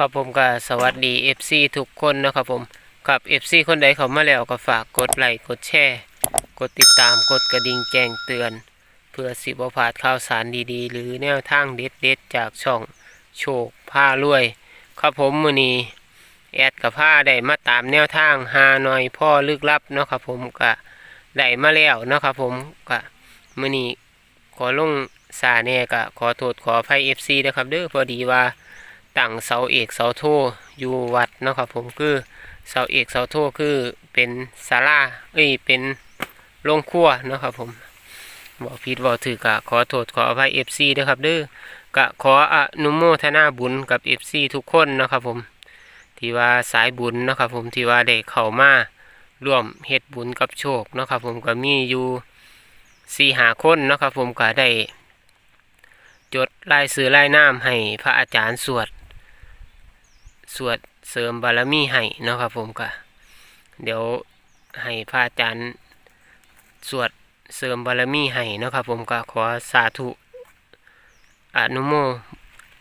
ครับผมก็สวัสดี FC ทุกคนนะครับผมกับ FC คนใดเข้ามาแล้วก็ฝากกดไลค์กดแชร์กดติดตามกดกระดิ่งแจ้งเตือน เพื่อสิบพลาดข่าวสารดีๆ หรือแนวทางเด็ดๆจากช่องโชคผ้ารวย ครับผมมือนีแอดกับผ้าได้มาตามแนวทางหาหน่อยพ่อลึกลับเนาะครับผมก็ได้มาแล้วเนาะครับผมก็มือนีขอลงสาเนี่ยก็ขอโทษขออภัย FC นะครับเด้อพอดีว่า ตั้งเสาเอกเสาโทอยู่วัดเนาะครับผมคือเสาเอกเสาโทคือเป็นศาลาเอ้ยเป็นโรงครัวเนาะครับผมบอกผิดบอกถือกะขอโทษขออภัย FC ด้วยครับเด้อกะขออนุโมทนาบุญกับ FC ทุกคนนะครับผมที่ว่าสายบุญนะครับผมที่ว่าได้เข้ามาร่วมเฮ็ดบุญกับโชคนะครับผมก็มีอยู่สี่หาคนนะครับผมก็ได้ จดรายซื้อรายน้ำให้พระอาจารย์สวด สวดเสริมบารมีให้เนาะครับผมก็เดี๋ยวให้พระอาจารย์สวดเสริมบารมีให้เนาะครับผมก็ขอสาธุอนุโม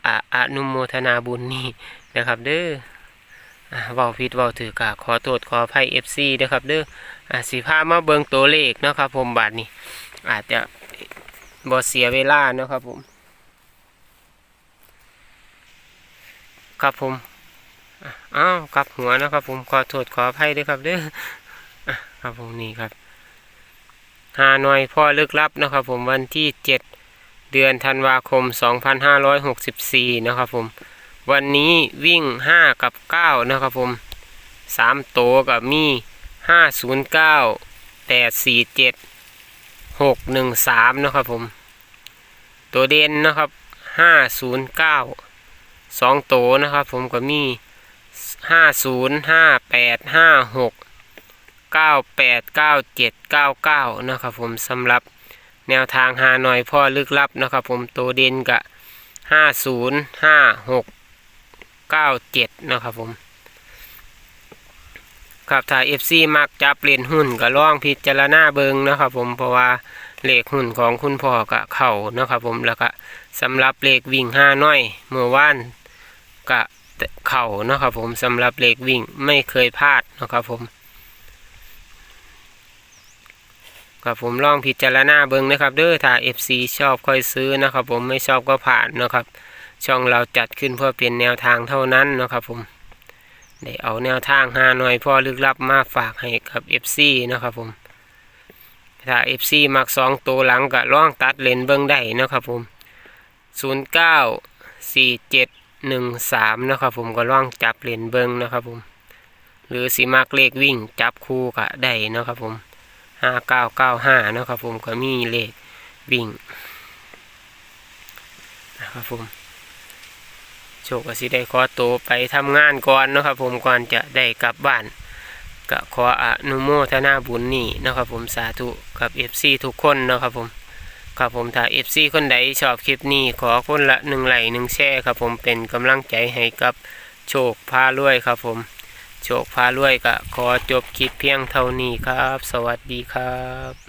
ออนุโมทนาบุญนี่นะครับเด้ออ่าเว้าผิดเว้าถือกะขอโทษขอภัย FC เด้อครับเด้ออ่าสิพามาเบิงตัวเลขเนาะครับผมบาดนี้อาจจะบ่เสียเวลาเนาะครับผม ครับผม อ้าวกลับหัวนะครับ ผมขอโทษขออภัยด้วยครับเด้อครับผมนี่ครับหาหน่อยพ่อลึกลับนะครับ ผมวันที่เจ็ดเดือนธันวาคม 2564 นะครับผม วันนี้วิ่ง 5 กับ 9 นะครับผมสามโตกับมี 509 847 613 นะครับผม ตัวเด่นนะครับ 509สองโตนะครับผมก็มี ห้าศูนย์ห้าแปดห้าหกเก้าแปดเก้าเจ็ดเก้าเก้านะครับผมสำหรับแนวทางหาหน่อยพ่อลึกลับนะครับผมโตเด่นกะห้าศูนย์ห้าหกเก้าเจ็ดนะครับผมครับถ้า FC มักจับเล่นหุ้นก็ล่องพิจารณาเบิงนะครับผมเพราะว่าเลขหุ้นของคุณพ่อกะเข่านะครับผมแล้วก็สำหรับเลขวิ่งห้าน้อยเมื่อวานกะ เข่านะครับผมสำหรับเลขวิ่งไม่เคยพลาดนะครับผมครับผมลองพิจารณาเบิงนะครับเด้อถ้า FC ชอบค่อยซื้อนะครับ ผมไม่ชอบก็ผ่านนะครับ ช่องเราจัดขึ้นเพื่อเป็นแนวทางเท่านั้นนะครับผมได้เอาแนวทางหาหน่อยพ่อลึกลับมาฝากให้กับ FC นะครับผมถ้า FC มักสองตัวหลังก็ล่องตัดเลนเบิ้งได้นะครับผม 09 47 13นะครับผมก็ล่องจับเลนเบิงนะครับผม หรือสีมักเลขวิ่งจับคู่ก็ได้นะครับผม5995นะครับผมก็มีเลขวิ่งนะครับผมโชคก็สิได้ขอตัวไปทำงานก่อนนะครับผมก่อนจะได้กลับบ้านก็ขออนุโมทนาบุญนี่นะครับผมสาธุกับ FC ทุกคนนะครับผม ครับผมถ้าเอฟซีคนใดชอบคลิปนี้ขอคนละหนึ่งไลค์หนึ่งแชร์ครับผมเป็นกำลังใจให้กับโชคพารวยครับผม โชคพารวยก็ขอจบคลิปเพียงเท่านี้ครับ สวัสดีครับ